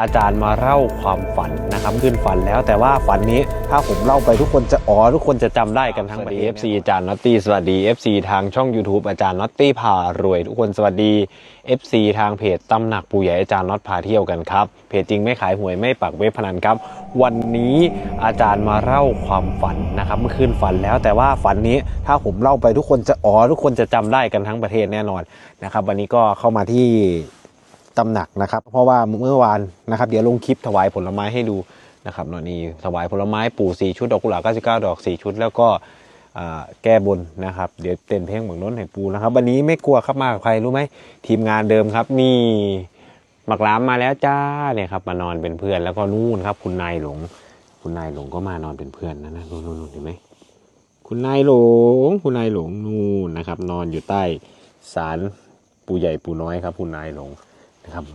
อาจารย์มาเล่าความฝันนะครับขึ้นฝันแล้ว แต่ว่าฝันนี้ถ้าผมเล่าไปทุกคนจะอ๋อทุกคนจะจำได้กันทั้งประเทศ FC อาจารย์น็อตตี้สวัสดี FC ทางช่อง YouTube อาจารย์น็อตตี้พารวย ทุกคนสวัสดี FC ทางเพจตำหนักปู่ใหญ่อาจารย์น็อตพาเที่ยวกันครับเพจจริงไม่ขายหวยไม่ปักเว็บพนันครับ วันนี้อาจารย์มาเล่าความฝันนะครับเมื่อคืนฝันแล้ว แต่ว่าฝันนี้ถ้าผมเล่าไปทุกคนจะอ๋อทุกคนจะจำได้กันทั้งประเทศแน่นอนนะครับวันนี้ก็เข้ามาที่ ตำหนักนะครับ เพราะว่าเมื่อวานนะครับ เดี๋ยวลงคลิปถวายผลไม้ให้ดูนะครับนอะนี่ถวายผลไม้ปู่สี่ชุดดอกกุหลาบ99 ดอกสี่ชุด แล้วก็แก้บนนะครับ เดี๋ยวเต้นเพลงเมืองน้นให้ปูนะครับ วันนี้ไม่กลัวครับมากับใครรู้ไหมทีมงานเดิมครับนี่หมักหล้ามมาแล้วจ้าเนี่ยครับมานอนเป็นเพื่อนแล้วก็นู่นครับ คุณนายหลง คุณนายหลงก็มานอนเป็นเพื่อนนะนะนู่นนู่นนู่นเห็นไหมคุณนายหลง คุณนายหลงนู่นนะครับ นอนอยู่ใต้ศาลปู่ใหญ่ปู่น้อยครับ คุณนายหลง นะครับ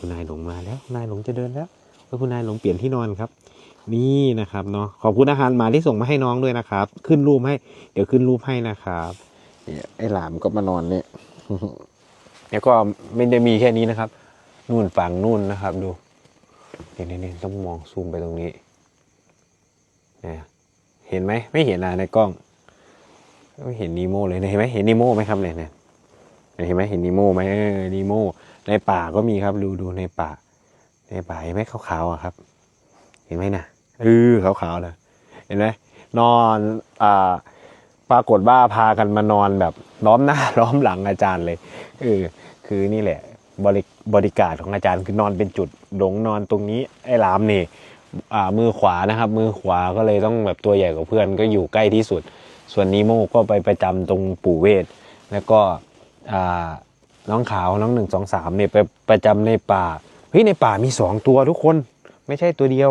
คุณนายหลงมาแล้วนายหลงจะเดินแล้วเฮ้ยคุณนายหลงเปลี่ยนที่นอนครับ นี่นะครับเนาะขอบคุณอาหารหมาที่ส่งมาให้น้องด้วยนะครับ ขึ้นรูปให้ เดี๋ยวขึ้นรูปให้นะครับเนี่ยไอ้หลามก็มานอนเนี่ยแล้วก็ไม่ได้มีแค่นี้นะครับ นู่นฝั่งนู่นนะครับดูเนี่ยเนี่ยต้องมองซูมไปตรงนี้เนี่ยเห็นไหมไม่เห็นอะในกล้องไม่เห็นนีโมเลยเห็นไหมเห็นนีโมไหมครับเนี่ยเนี่ยเห็นไหมเห็นนีโมไหมเออนีโม ในป่าก็มีครับ ดูดูในป่า ในป่าเห็นไหมขาวๆอะครับ เห็นไหมนะเออขาวๆเลยเห็นไหมนอนอ่าปรากฏว่าพากันมานอนแบบล้อมหน้าล้อมหลังอาจารย์เลยเออคือนี่แหละบริบริการของอาจารย์คือนอนเป็นจุดหลงนอนตรงนี้ไอ้หลามนี่อ่ามือขวานะครับ มือขวาก็เลยต้องแบบตัวใหญ่กว่าเพื่อนก็อยู่ใกล้ที่สุด ส่วนนีโมก็ไปประจำตรงปู่เวทแล้วก็อ่า น้องขาวน้องหนึ่งสองสามเนี่ยไปประจำในป่าเฮ้ยในป่ามีสองตัวทุกคนไม่ใช่ตัวเดียว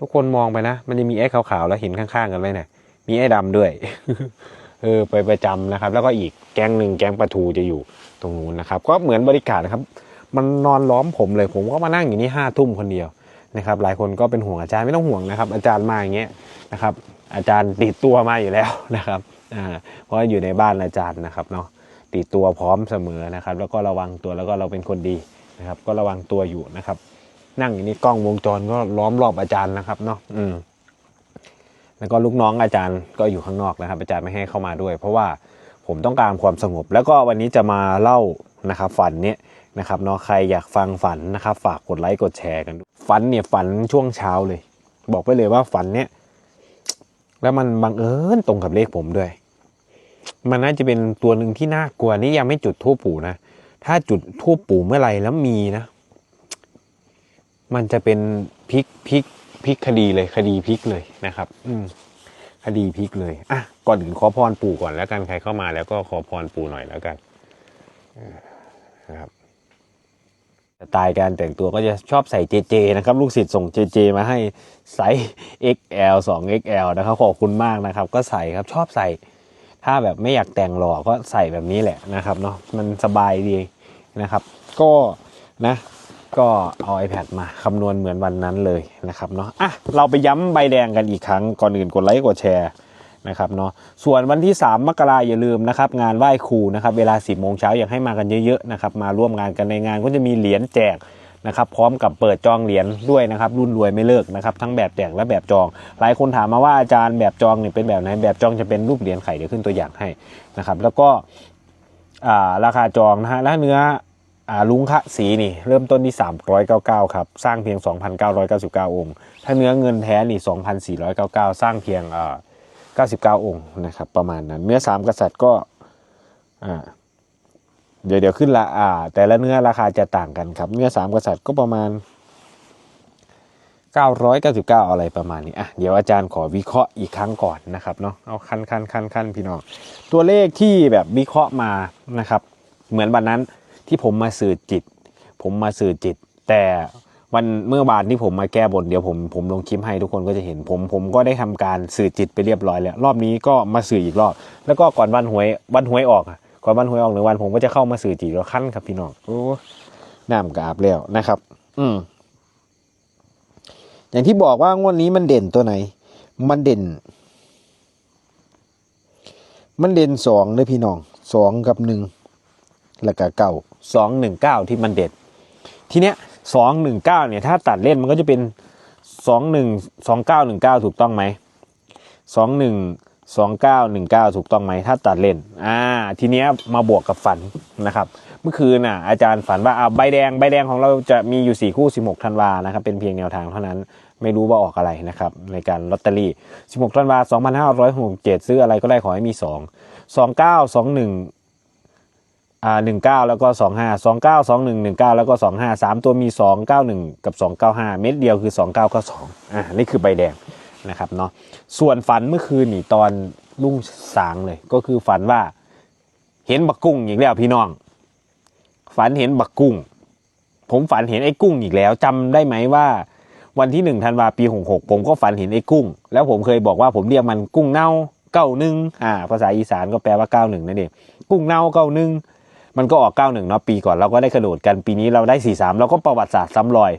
ทุกคนมองไปนะ มันจะมีไอ้ขาวๆแล้วเห็นข้างๆกันไหมเนี่ยมีไอ้ดำด้วยเออไปประจำนะครับ แล้วก็อีกแก๊งหนึ่งแก๊งปลาทูจะอยู่ตรงนู้นนะครับ ก็เหมือนบริการนะครับ มันนอนล้อมผมเลยผมก็มานั่งอยู่นี่ห้าทุ่มคนเดียวนะครับ หลายคนก็เป็นห่วงอาจารย์ไม่ต้องห่วงนะครับ อาจารย์มาอย่างเงี้ยนะครับ อาจารย์ติดตัวมาอยู่แล้วนะครับอ่าเพราะอยู่ในบ้านอาจารย์นะครับเนาะ ติดตัวพร้อมเสมอนะครับ แล้วก็ระวังตัวแล้วก็เราเป็นคนดีนะครับ ก็ระวังตัวอยู่นะครับ นั่งอยู่นี่กล้องวงจรก็ล้อมรอบอาจารย์นะครับเนาะอืมแล้วก็ลูกน้องอาจารย์ก็อยู่ข้างนอกนะครับ อาจารย์ไม่ให้เข้ามาด้วย เพราะว่าผมต้องการความสงบ แล้วก็วันนี้จะมาเล่านะครับ ฝันเนี้ยนะครับเนาะใครอยากฟังฝันนะครับ ฝากกดไลค์กดแชร์กันฝันเนี่ยฝันช่วงเช้าเลย บอกไปเลยว่าฝันเนี้ยแล้วมันบังเอิญตรงกับเลขผมด้วย มันน่าจะเป็นตัวหนึ่งที่น่ากลัวนี่ยังไม่จุดทูปปู่นะ ถ้าจุดทูปปู่เมื่อไหร่แล้วมีนะ มันจะเป็นพลิกพลิกพลิกคดีเลยคดีพลิกเลยนะครับ อืมคดีพลิกเลยอะก่อนอื่นขอพรปู่ก่อนแล้วกันใครเข้ามาแล้วก็ขอพรปู่หน่อยแล้วกันนะครับสไตล์การแต่งตัวก็จะชอบใส่เจเจนะครับ ลูกศิษย์ส่งเจเจมาให้ไซส์ XL 2 XL นะครับขอบคุณมากนะครับ ก็ใส่ครับชอบใส่ ถ้าแบบไม่อยากแต่งหล่อก็ใส่แบบนี้แหละนะครับเนาะมันสบายดีนะครับ ก็นะก็เอา iPad มาคำนวณเหมือนวันนั้นเลยนะครับเนาะอะเราไปย้ำใบแดงกันอีกครั้งก่อนอื่นกดไลค์กดแชร์นะครับเนาะส่วนวันที่ 3 มกราอย่าลืมนะครับ งานไหว้ครูนะครับ เวลา 10โมงเช้าอยากให้มากันเยอะๆนะครับ มาร่วมงานกันในงานก็จะมีเหรียญแจก นะครับพร้อมกับเปิดจองเหรียญด้วยนะครับรุ่นรวยไม่เลิกนะครับทั้งแบบแจกและแบบจอง หลายคนถามมาว่าอาจารย์แบบจองเนี่ยเป็นแบบไหนแบบจองจะเป็นรูปเหรียญไข่เดี๋ยวขึ้นตัวอย่างให้นะครับแล้วก็ราคาจองนะฮะและเนื้ออลุงคะสีนี่เริ่มต้นที่ 399 ครับ สร้างเพียง 2,999 องค์ ถ้าเนื้อเงินแท้นี่ 2,499 สร้างเพียงอ่า99 องค์นะครับประมาณนั้น เนื้อสามกษัตริย์ก็อ่า เดี๋ยวเดี๋ยวขึ้นละอ่า แต่ละเนื้อราคาจะต่างกันครับ เนื้อสามกษัตริย์ก็ประมาณ 999 อะไรประมาณนี้อะเดี๋ยวอาจารย์ขอวิเคราะห์อีกครั้งก่อนนะครับเนาะเอาขั้นขั้นขั้นขั้นพี่น้องตัวเลขที่แบบวิเคราะห์มานะครับ เหมือนวันนั้นที่ผมมาสื่อจิต ผมมาสื่อจิต แต่วันเมื่อวานที่ผมมาแก้บนเดี๋ยวผมผมลงคลิปให้ทุกคนก็จะเห็นผมผมก็ได้ทำการสื่อจิตไปเรียบร้อยแล้ว รอบนี้ก็มาสื่ออีกรอบ แล้วก็ก่อนวันหวยวันหวยออกอะ ก่อนวันหวยออกหนึ่งวันผมก็จะเข้ามาสื่อจิตแล้วขั้นครับพี่น้องโอ้น้ำกราบแล้วนะครับ อืมอย่างที่บอกว่างวดนี้มันเด่นตัวไหน มันเด่น มันเด่นสองเลยพี่น้องสองกับหนึ่งแล้วก็เก้าสองหนึ่งเก้าที่มันเด่นทีเนี้ยสองหนึ่งเก้าเนี่ยถ้าตัดเล่นมันก็จะเป็นสองหนึ่งสองเก้าหนึ่งเก้าถูกต้องไหมสองหนึ่ง สองเก้าหนึ่งเก้าถูกต้องไหมถ้าตัดเล่นอ่าทีเนี้ยมาบวกกับฝันนะครับ เมื่อคืนน่ะอาจารย์ฝันว่าอ่าใบแดงใบแดงของเราจะมีอยู่สี่คู่สิบหกธันวานะครับเป็นเพียงแนวทางเท่านั้นไม่รู้ว่าออกอะไรนะครับในการลอตเตอรี่สิบหกธันวาสองพันห้าร้อยหกเจ็ดซื้ออะไรก็ได้ขอให้มีสองสองเก้าสองหนึ่งอ่าหนึ่งเก้าแล้วก็สองห้าสองเก้าสองหนึ่งหนึ่งเก้าแล้วก็สองห้าสามตัวมีสองเก้าหนึ่งกับสองเก้าห้าเม็ดเดียวคือสองเก้าก็สองอ่านี่คือใบแดง นะครับเนาะส่วนฝันเมื่อคืนนี่ตอนรุ่งสางเลย ก็คือฝันว่าเห็นบักกุ้งอีกแล้วพี่น้อง ฝันเห็นบักกุ้ง ผมฝันเห็นไอ้กุ้งอีกแล้วจำได้ไหมว่า วันที่หนึ่งธันวาปีหกหกผมก็ฝันเห็นไอ้กุ้ง แล้วผมเคยบอกว่าผมเรียกมันกุ้งเน่าเก้าหนึ่งอ่า ภาษาอีสานก็แปลว่าเก้าหนึ่งนั่นเองกุ้งเน่าเก้าหนึ่งมันก็ออก91เนาะปีก่อนเราก็ได้กระโดดกันปีนี้เราได้43เราก็ประวัติศาสตร์ซ้ำรอย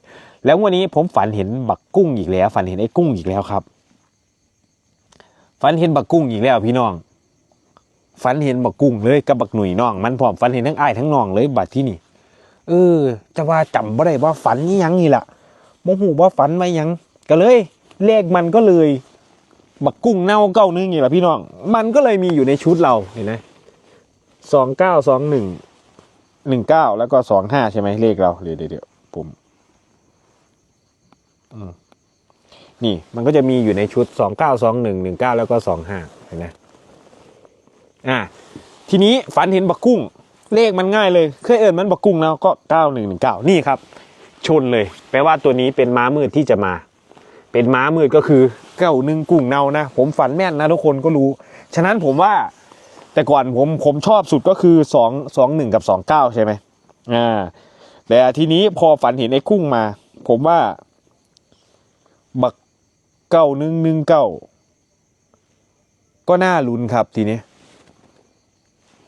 แล้ววันนี้ผมฝันเห็นบักกุ้งอีกแล้ว ฝันเห็นไอ้กุ้งอีกแล้วครับ ฝันเห็นบักกุ้งอีกแล้วพี่น้องฝันเห็นบักกุ้งเลยกับบักหนุ่ยน้อง มันพร้อมฝันเห็นทั้งอ้ายทั้งน้องเลยบัดที่นี่ เออ จะว่าจำบ่ได้ว่าฝันนี่ยังนี่ล่ะโมโหว่าฝันไว้ยังก็เลย เลขมันก็เลย บักกุ้งเน่าเก้านึงนี่แหละพี่น้อง มันก็เลยมีอยู่ในชุดเราเห็นไหมสองเก้าสองหนึ่งหนึ่งเก้าแล้วก็สองห้าใช่ไหมเลขเราเดี๋ยวเดี๋ยวเดี๋ยวผมอืม นี่มันก็จะมีอยู่ในชุดสองเก้าสองหนึ่งหนึ่งเก้าแล้วก็สองห้าเห็นไหมอ่าทีนี้ฝันเห็นบักกุ้ง เลขมันง่ายเลยเคยเอิญมันบักกุ้งแล้วก็เก้าหนึ่งหนึ่งเก้านี่ครับ ชนเลย แปลว่าตัวนี้เป็นม้ามืดที่จะมา เป็นม้ามืดก็คือเก้าหนึ่งกุ้งเน่านะ ผมฝันแม่นนะทุกคนก็รู้ ฉะนั้นผมว่าแต่ก่อนผมผมชอบสุดก็คือสองสองหนึ่งกับสองเก้าใช่ไหมอ่าแต่ทีนี้พอฝันเห็นไอ้กุ้งมา ผมว่าบัก เก้าหนึ่งหนึ่งเก้าก็น่าลุ้นครับทีนี้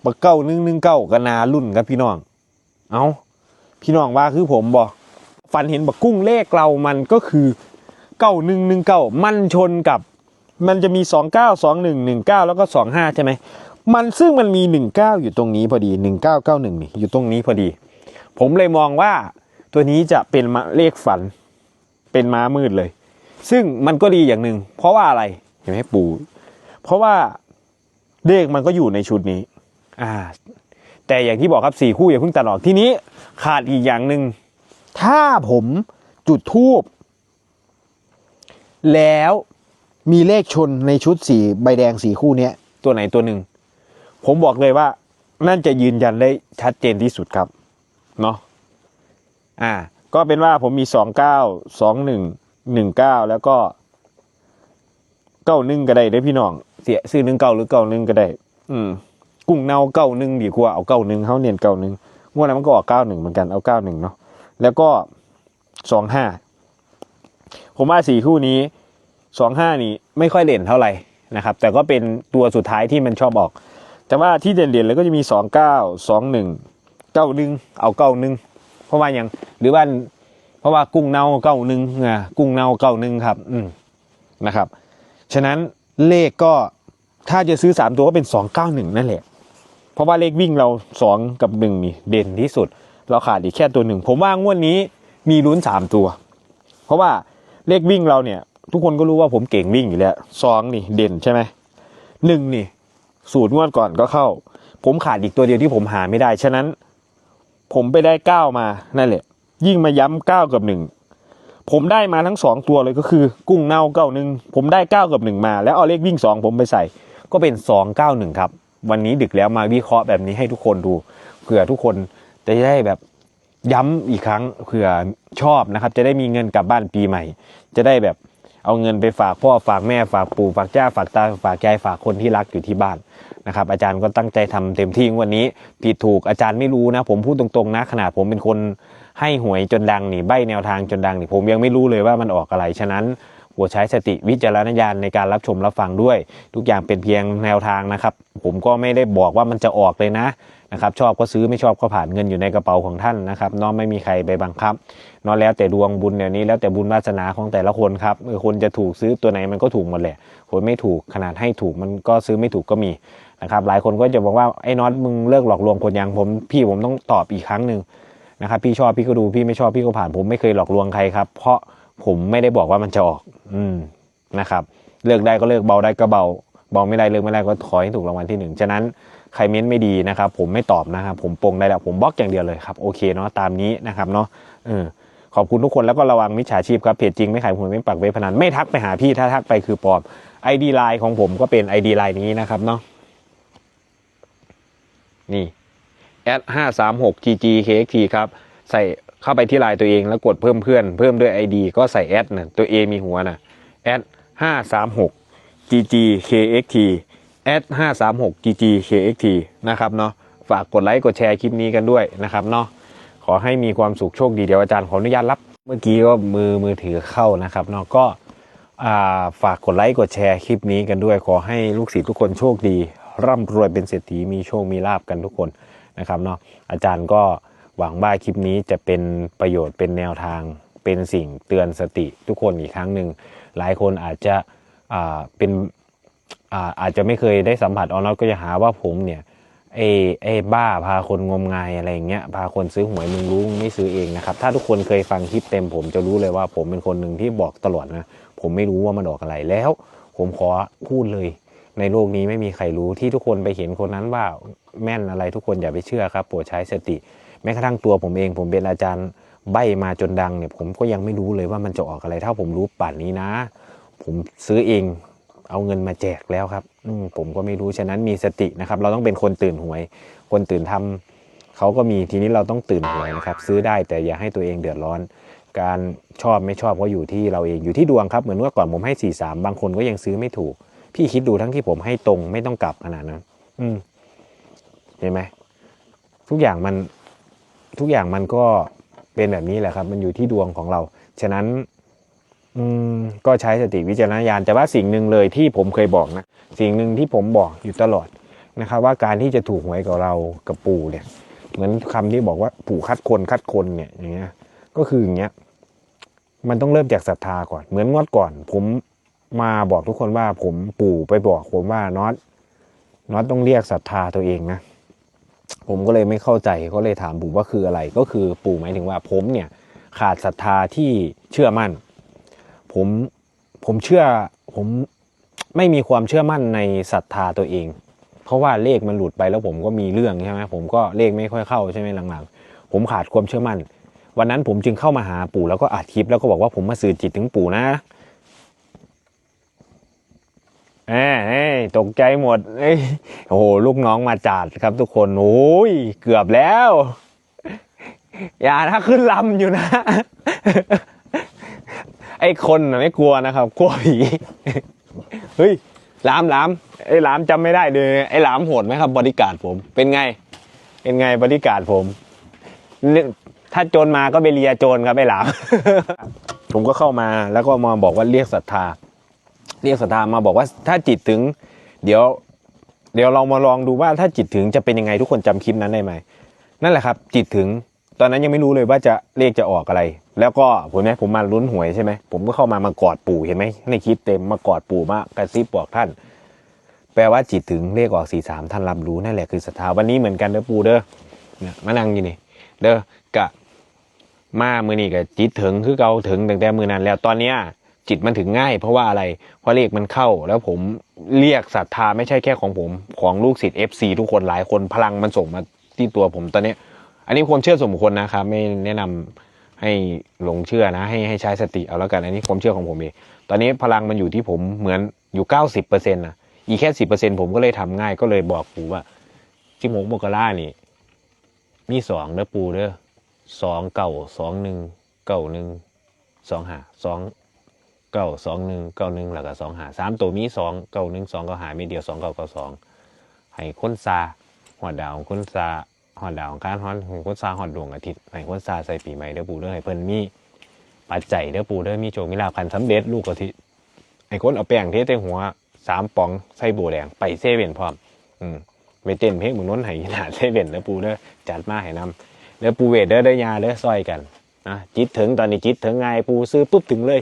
บักเก้าหนึ่งหนึ่งเก้าก็น่าลุ้นครับพี่น้อง เอาพี่น้องว่าคือผมบอกฝันเห็นบักกุ้งเลขเรามันก็คือเก้าหนึ่งหนึ่งเก้ามันชนกับ มันจะมีสองเก้าสองหนึ่งหนึ่งเก้าแล้วก็สองห้าใช่ไหมมันซึ่งมันมีหนึ่งเก้าอยู่ตรงนี้พอดีหนึ่งเก้าเก้าหนึ่งนี่อยู่ตรงนี้พอดี ผมเลยมองว่าตัวนี้จะเป็นมาเลขฝันเป็นม้ามืดเลย ซึ่งมันก็ดีอย่างหนึ่งเพราะว่าอะไรเห็นไหมปู่เพราะว่าเลขมันก็อยู่ในชุดนี้ อ่า แต่อย่างที่บอกครับสี่คู่อย่าเพิ่งตัดออกทีนี้ ขาดอีกอย่างหนึ่งถ้าผมจุดทูบแล้วมีเลขชนในชุดสีใบแดงสีคู่เนี้ย ตัวไหนตัวหนึ่ง ผมบอกเลยว่า นั่นจะยืนยันได้ชัดเจนที่สุดครับ เนาะอ่า ก็เป็นว่าผมมีสองเก้าสองหนึ่ง หนึ่งเก้าแล้วก็เก้าหนึ่งก็ได้ได้พี่น้อง เสียซื้อหนึ่งเก้าหรือเก้าหนึ่งก็ได้ อืม กุ้งเน่าเก้าหนึ่งดีกว่าเอาเก้าหนึ่งเขาเนียนเก้าหนึ่งงวดนั้นมันก็ออกเก้าหนึ่งเหมือนกันเอาเก้าหนึ่งเนาะแล้วก็สองห้าผมว่าสี่คู่นี้สองห้านี่ไม่ค่อยเด่นเท่าไหร่นะครับ แต่ก็เป็นตัวสุดท้ายที่มันชอบออก แต่ว่าที่เด่นๆเลยก็จะมีสองเก้าสองหนึ่งเก้าหนึ่งเอาเก้าหนึ่งเพราะว่าอย่างหรือว่า ราะว่ากุ้งเน่าเก้าหนึ่งอะกุ้งเน่าเก้าหนึ่งครับอืมนะครับ ฉะนั้นเลขก็ถ้าจะซื้อสามตัวก็เป็นสองเก้าหนึ่งนั่นแหละ เพราะว่าเลขวิ่งเราสองกับหนึ่งนี่เด่นที่สุด เราขาดอีกแค่ตัวหนึ่งผมว่างวดนี้มีลุ้นสามตัว เพราะว่าเลขวิ่งเราเนี่ย ทุกคนก็รู้ว่าผมเก่งวิ่งอยู่แล้วสองนี่เด่นใช่ไหมหนึ่งนี่ สูตรงวดก่อนก็เข้า ผมขาดอีกตัวเดียวที่ผมหาไม่ได้ ฉะนั้น ผมไปได้เก้ามานั่นแหละ ยิ่งมาย้ำเก้ากับหนึ่งผมได้มาทั้งสองตัวเลยก็คือ กุ้งเน่าเก้าหนึ่งผมได้เก้ากับหนึ่งมา แล้วเอาเลขวิ่งสองผมไปใส่ ก็เป็นสองเก้าหนึ่งครับ วันนี้ดึกแล้วมาวิเคราะห์แบบนี้ให้ทุกคนดูเผื่อทุกคนจะได้แบบย้ำอีกครั้งเผื่อชอบนะครับ จะได้มีเงินกลับบ้านปีใหม่ จะได้แบบเอาเงินไปฝากพ่อฝากแม่ฝากปู่ฝากย่าฝากตาฝากยายฝากคนที่รักอยู่ที่บ้านนะครับ อาจารย์ก็ตั้งใจทำเต็มที่วันนี้ผิดถูกอาจารย์ไม่รู้นะ ผมพูดตรงๆนะ ขนาดผมเป็นคน ให้หวยจนดังนี่ใบแนวทางจนดังนี่ผมยังไม่รู้เลยว่ามันออกอะไรฉะนั้นโปรดใช้สติวิจารณญาณในการรับชมรับฟังด้วย ทุกอย่างเป็นเพียงแนวทางนะครับ ผมก็ไม่ได้บอกว่ามันจะออกเลยนะนะครับ ชอบก็ซื้อไม่ชอบก็ผ่านเงินอยู่ในกระเป๋าของท่านนะครับน้องไม่มีใครไปบังคับเนอะแล้วแต่ดวงบุญเดี๋ยวนี้แล้วแต่บุญวาสนาของแต่ละคนครับคนจะถูกซื้อตัวไหนมันก็ถูกหมดแหละคนไม่ถูกขนาดให้ถูกมันก็ซื้อไม่ถูกก็มีนะครับ หลายคนก็จะบอกว่าไอ้น็อตมึงเลิกหลอกลวงคนยังผมพี่ผมต้องตอบอีกครั้งหนึ่ง นะครับพี่ชอบพี่ก็ดูพี่ไม่ชอบพี่ก็ผ่าน ผมไม่เคยหลอกลวงใครครับ เพราะผมไม่ได้บอกว่ามันจะออก อืมนะครับ เลือกได้ก็เลือกเบาได้ก็เบาเบาไม่ได้เลือกไม่ได้ก็ขอให้ถูกรางวัลที่หนึ่งฉะนั้นใครเม้นไม่ดีนะครับ ผมไม่ตอบนะครับผมปงได้แล้วผมบล็อกอย่างเดียวเลยครับโอเคเนาะตามนี้นะครับเนาะเออขอบคุณทุกคนแล้วก็ระวังมิจฉาชีพครับเพจจริงไม่ขายหวยไม่ปักเว็บพนันไม่ทักไปหาพี่ถ้าทักไปคือปลอม ID ไลน์ของผมก็เป็น ID ไลน์นี้นะครับเนาะนี่ แอดห้าสามหก gg kxt ครับใส่เข้าไปที่ไลน์ตัวเองแล้วกดเพิ่มเพื่อนเพิ่มด้วย ID ก็ใส่แอดนะตัว A มีหัวนะแอดห้าสามหก gg kxt แอดห้าสามหก gg kxt นะครับเนาะฝากกดไลค์กดแชร์คลิปนี้กันด้วยนะครับเนาะขอให้มีความสุขโชคดีเดี๋ยวอาจารย์ขออนุญาตรับ เมื่อกี้ก็มือมือถือเข้านะครับเนาะก็ฝากกดไลค์กดแชร์คลิปนี้กันด้วย ขอให้ลูกศิษย์ทุกคนโชคดี ร่ำรวยเป็นเศรษฐีมีโชคมีลาบกันทุกคน นะครับเนาะอาจารย์ก็หวังว่าคลิปนี้จะเป็นประโยชน์เป็นแนวทาง เป็นสิ่งเตือนสติทุกคนอีกครั้งหนึ่งหลายคนอาจจะเป็นอาอาจจะไม่เคยได้สัมผัสออนอตก็จะหาว่าผมเนี่ยเอเอบ้าพาคนงมงายอะไรอย่างเงี้ยพาคนซื้อหวยมึงรู้มึงไม่ซื้อเองนะครับถ้าทุกคนเคยฟังคลิปเต็ม ผมจะรู้เลยว่าผมเป็นคนหนึ่งที่บอกตลอดนะผมไม่รู้ว่ามันออกอะไรแล้ว ผมขอพูดเลย ในโลกนี้ไม่มีใครรู้ที่ทุกคนไปเห็นคนนั้นว่าแม่นอะไรทุกคนอย่าไปเชื่อครับโปรดใช้สติแม้กระทั่งตัวผมเอง ผมเป็นอาจารย์ใบมาจนดังเนี่ยผมก็ยังไม่รู้เลยว่ามันจะออกอะไรถ้าผมรู้ป่านนี้นะ ผมซื้อเองเอาเงินมาแจกแล้วครับผมก็ไม่รู้ฉะนั้นมีสตินะครับ เราต้องเป็นคนตื่นหวย คนตื่นทำเขาก็มีทีนี้เราต้องตื่นหวยนะครับ ซื้อได้แต่อย่าให้ตัวเองเดือดร้อน การชอบไม่ชอบก็อยู่ที่เราเองอยู่ที่ดวงครับเหมือนเมื่อก่อนผมให้สี่สามบางคนก็ยังซื้อไม่ถูก พี่คิดดูทั้งที่ผมให้ตรงไม่ต้องกลับขนาดนั้น อืมเห็นไหมทุกอย่างมันทุกอย่างมันก็เป็นแบบนี้แหละครับ มันอยู่ที่ดวงของเรา ฉะนั้นอืมก็ใช้สติวิจารณญาณแต่ว่าสิ่งหนึ่งเลยที่ผมเคยบอกนะ สิ่งหนึ่งที่ผมบอกอยู่ตลอดนะครับ ว่าการที่จะถูกหวยกับเรากับปู่เนี่ย เหมือนคำที่บอกว่าปู่คัดคนคัดคนเนี่ยอย่างเงี้ย ก็คืออย่างเงี้ย มันต้องเริ่มจากศรัทธาก่อน เหมือนงวดก่อน ผม มาบอกทุกคนว่าผมปู่ไปบอกผมว่าน็อตน็อตต้องเรียกศรัทธาตัวเองนะผมก็เลยไม่เข้าใจก็เลยถามปู่ว่าคืออะไร ก็คือปู่หมายถึงว่าผมเนี่ยขาดศรัทธาที่เชื่อมั่น ผมผมเชื่อผมไม่มีความเชื่อมั่นในศรัทธาตัวเอง เพราะว่าเลขมันหลุดไปแล้วผมก็มีเรื่องใช่ไหมผมก็เลขไม่ค่อยเข้าใช่ไหมหลังๆ ผมขาดความเชื่อมั่น วันนั้นผมจึงเข้ามาหาปู่แล้วก็อัดคลิปแล้วก็บอกว่าผมมาสื่อจิตถึงปู่นะ เอ้ยตกใจหมดเอ้โอ้โหลูกน้องมาจัดครับทุกคนโอ้ยเกือบแล้ว อย่านะขึ้นลำอยู่นะ ไอ้คนนะไม่กลัวนะครับ กลัวผีเฮ้ยหลามหลามไอ้หลามจำไม่ได้เลย ไอ้หลามโหดไหมครับบริการดผม เป็นไง เป็นไงบริการดผมถ้าโจรมาก็ไปเลียโจรครับไอ้หลาม ผมก็เข้ามาแล้วก็มาบอกว่าเรียกศรัทธา เรียกศรัทธามาบอกว่าถ้าจิตถึง เดี๋ยว เดี๋ยวเรามาลองดูว่าถ้าจิตถึงจะเป็นยังไงทุกคนจำคลิปนั้นได้ไหมนั่นแหละครับ จิตถึงตอนนั้นยังไม่รู้เลยว่าจะเลขจะออกอะไร แล้วก็ผมเนี่ยผมมาลุ้นหวยใช่ไหมผมก็เข้ามามากอดปู่เห็นไหมในคลิปเต็มมากอดปู่มากระซิบบอกท่าน แปลว่าจิตถึงเลขออกสี่สามท่านรับรู้นั่นแหละคือศรัทธาวันนี้เหมือนกันเด้อปู่เด้อเนี่ยมานั่งอยู่นี่เด้อกะมามือนี่กับจิตถึงคือเกาถึงตั้งแต่มือนั้นแล้วตอนเนี้ย จิตมันถึงง่าย เพราะว่าอะไรเพราะเลขมันเข้า แล้วผมเรียกศรัทธาไม่ใช่แค่ของผม ของลูกศิษย์ FC ทุกคนหลายคนพลังมันส่งมาที่ตัวผมตอนนี้ อันนี้ความเชื่อส่วนบุคคลนะครับ ไม่แนะนำให้หลงเชื่อนะ ให้ให้ใช้สติเอาแล้วกันอันนี้ความเชื่อของผมเองตอนนี้พลังมันอยู่ที่ผมเหมือนอยู่เก้าสิบเปอร์เซ็นต์นะอีกแค่สิบเปอร์เซ็นต์ผมก็เลยทำง่ายก็เลยบอกปูว่าที่หมกโมกรานี่ มีสองเด้อปูเด้อสองเก่าสองหนึ่งเก่าหนึ่งสองหาสอง เก้าสองหนึ่งเก้าหนึ่งแล้วก็สองหาสามตัวมีสองเก้าหนึ่งสองเก้าหามีเดียวสองเก้าเก้าสองให้คนซาหัวดาวคนซาหัวดาวของการฮอนของคนซาหอดดวงอาทิตย์ให้คนซาใส่ปีใหม่เด้อปูเด้อให้เพิ่นมีปัจจัยเด้อปูเด้อมีโชคมีลาภคันสำเร็จลูกอาทิตย์ให้คนเอาแป้งเทใส่หัวสามป๋องใส่โบวแดงไปเซเว่นพร้อม อืมไปเต้นเพลงมึงน้นไห้ขนาดเซเว่นเด้อปูเด้อจัดมาให้นำเดี๋ยวปูเวทเด้อเด้อยาเด้อซอยกันนะจิตถึงตอนนี้จิตถึงไงปูซื้อปุ๊บถึงเลย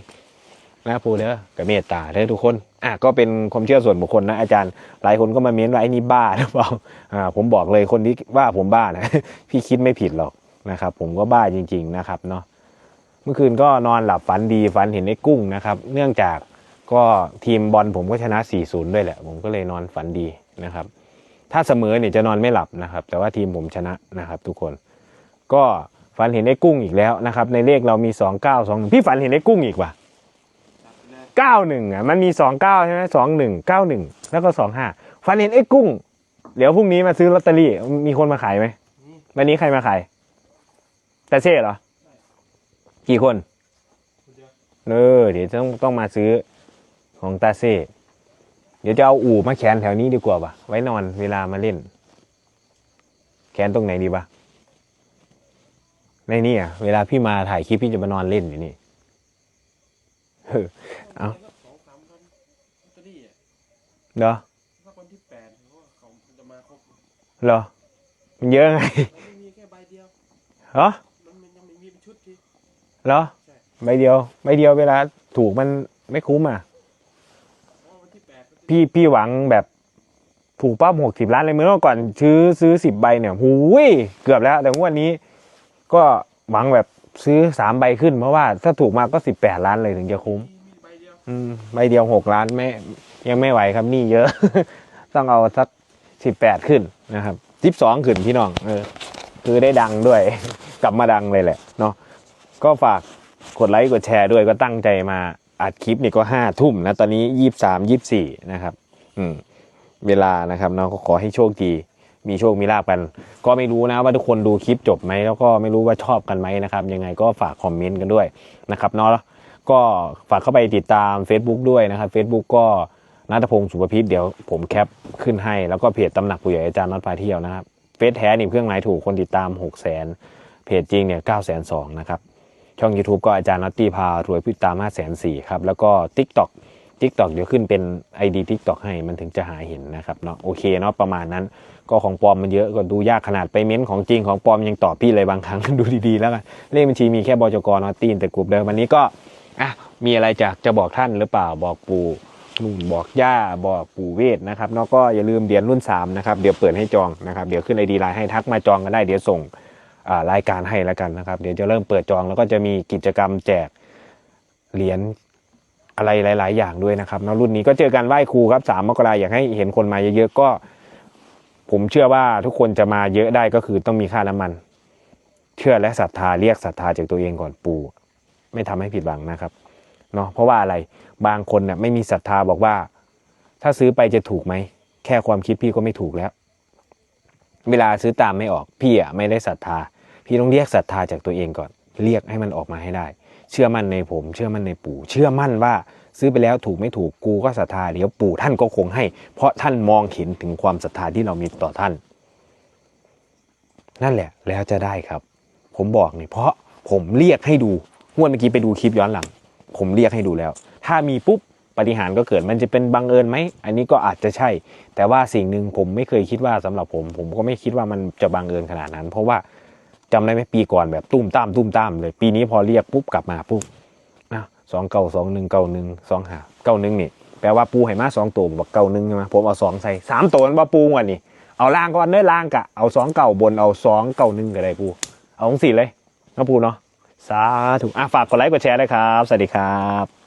นะปูเด้อกับเมตตาเด้อทุกคนอะก็เป็นความเชื่อส่วนบุคคลนะอาจารย์ หลายคนก็มาเม้นว่าไอ้นี่บ้าหรือเปล่าอ่าผมบอกเลยคนที่ว่าผมบ้านะพี่คิดไม่ผิดหรอกนะครับ ผมก็บ้าจริง ๆนะครับเนาะเมื่อคืนก็นอนหลับฝันดีฝันเห็นไอ้กุ้งนะครับ เนื่องจากก็ทีมบอลผมก็ชนะ 4-0 ด้วยแหละ ผมก็เลยนอนฝันดีนะครับ ถ้าเสมอเนี่ยจะนอนไม่หลับนะครับ แต่ว่าทีมผมชนะนะครับ ทุกคน ก็ฝันเห็นไอ้กุ้งอีกแล้วนะครับ ในเลขเรามี 2 9 2พี่ฝันเห็นไอ้กุ้งอีกว่ะ 91อะมันมี 29 ใช่ไหม21 91 แล้วก็ 25ฝันเห็นไอ้กุ้ง เดี๋ยวพรุ่งนี้มาซื้อลอตเตอรี่ มีคนมาขายไหมวันนี้ใครมาขาย แต่เช่เหรอ กี่คนเออเดี๋ยวต้องต้องมาซื้อของตาเซ่เดี๋ยวจะเอาอู่มาแขวนแถวนี้ดีกว่าปะไว้นอนเวลามาเล่น แขวนตรงไหนดีปะในนี่อะ เวลาพี่มาถ่ายคลิปพี่จะมานอนเล่นอยู่นี่ เออเอาสองสามพันลอตเตอรี่อะเหรอถ้าวันที่แปดเขาว่าเขาจะมาครบเหรอมันเยอะไงมันไม่มีแค่ใบเดียว เหรอมันมันยังไม่มีเป็นชุดที่เหรอใช่ใบเดียวใบเดียวเวลาถูกมันไม่คุ้มอะ เพราะวันที่แปดลอตเตอรี่พี่พี่หวังแบบถูกป้าหกสิบล้านเลยเมื่อก่อนซื้อซื้อสิบใบเนี่ยหูยเกือบแล้ว แต่งวดนี้ ก็หวังแบบซื้อสามใบขึ้น เพราะว่าถ้าถูกมาก็สิบแปดล้านเลยถึงจะคุ้มมีมี ใบเดียวอืมใบเดียวหกล้านไม่ยังไม่ไหวครับนี่เยอะ ต้องเอาสักสิบแปดขึ้นนะครับสิบสองขึ้นพี่น้องเออคือได้ดังด้วย กลับมาดังเลยแหละเนาะก็ฝากกดไลค์กดแชร์ด้วยก็ตั้งใจมาอัดคลิปนี่ก็ห้าทุ่มนะตอนนี้ยี่สามยี่สี่นะครับ อืมเวลานะครับเนาะก็ขอให้โชคดีมีโชคมีลาบกัน ก็ไม่รู้นะว่าทุกคนดูคลิปจบไหมแล้วก็ไม่รู้ว่าชอบกันไหมนะครับ ยังไงก็ฝากคอมเมนต์กันด้วยนะครับเนาะ ก็ฝากเข้าไปติดตาม Facebook ด้วยนะครับ Facebook ก็นัทพงศ์สุภพิษเดี๋ยวผมแคปขึ้นให้ แล้วก็เพจตำหนักผู้ใหญ่อาจารย์น็อตพาเที่ยวนะครับเฟซแท้นี่เพื่องหมายถูกคนติดตาม 6 0 0 0 0 0 เพจจริงเนี่ย9 2 0 0 0นนะครับ ช่อง YouTube ก็อาจารย์น็อตตี้พารวยผู้ติดตาม5 4 0 0 0ครับ แล้วก็ TikTok TikTok เดี๋ยวขึ้นเป็น ID TikTok ให้มันถึงจะหาเห็นนะครับเนาะโอเคเนาะประมาณนั้น ก็ของปลอมมันเยอะก็ดูยากขนาดไปเม้นของจริงของปลอมยังตอบพี่เลยบางครั้ง ดูดีๆแล้วกันเลขบัญชีมีแค่บจกนอตตีนแต่กลุ่มเดิมวันนี้ก็ อะมีอะไรจะจะบอกท่านหรือเปล่าบอกปู่นู่นบอกย่าบอกปู่เวทนะครับนาะก็อย่าลืมเดือนรุ่น3นะครับเดี๋ยวเปิดให้จองนะครับเดี๋ยวขึ้นไอดีไลน์ให้ทักมาจองกันได้เดี๋ยวส่งรายการให้แล้วกันนะครับ เดี๋ยวจะเริ่มเปิดจองแล้วก็จะมีกิจกรรมแจกเหรียญอะไรหลาย ๆ อย่างด้วยนะครับนาะรุ่นนี้ก็เจอกันไหว้ครูครับสามมกราอยากให้เห็นคนมาเยอะๆก็ ผมเชื่อว่าทุกคนจะมาเยอะได้ก็คือต้องมีค่าน้ำมัน เชื่อและศรัทธาเรียกศรัทธาจากตัวเองก่อนปู่ ไม่ทำให้ผิดหวังนะครับเนาะเพราะว่าอะไรบางคนเนี่ยไม่มีศรัทธาบอกว่า ถ้าซื้อไปจะถูกไหม แค่ความคิดพี่ก็ไม่ถูกแล้ว เวลาซื้อตามไม่ออกพี่อะไม่ได้ศรัทธา พี่ต้องเรียกศรัทธาจากตัวเองก่อน เรียกให้มันออกมาให้ได้ เชื่อมั่นในผม เชื่อมั่นในปู่ เชื่อมั่นว่าซื้อไปแล้วถูกไม่ถูกกูก็ศรัทธาเดี๋ยวปู่ท่านก็คงให้ เพราะท่านมองเห็นถึงความศรัทธาที่เรามีต่อท่าน นั่นแหละแล้วจะได้ครับ ผมบอกนี่เพราะผมเรียกให้ดู งวดเมื่อกี้ไปดูคลิปย้อนหลัง ผมเรียกให้ดูแล้ว ถ้ามีปุ๊บปฏิหารก็เกิดมันจะเป็นบังเอิญไหม อันนี้ก็อาจจะใช่ แต่ว่าสิ่งหนึ่งผมไม่เคยคิดว่าสำหรับผม ผมก็ไม่คิดว่ามันจะบังเอิญขนาดนั้น เพราะว่าจำได้ไหมปีก่อนแบบตุ้มตามตุ้มตามเลย ปีนี้พอเรียกปุ๊บกลับมาปุ๊บอะสองเก้าสองหนึ่งเก้าหนึ่งสองหาเก้าหนึ่งนี่แปลว่าปูให้มาสองตัวบอกเก้าหนึ่งใช่ไหมผมเอาสองใส่สามตัวมันว่าปูวันนี้เอาล่างก่อนเนื้อล่างกะเอาสองเก่าบนเอาสองเก้าหนึ่งก็ได้ปู เอาของสี่เลยนะปูเนาะ สาธุอะฝากกดไลค์กดแชร์นะครับ สวัสดีครับ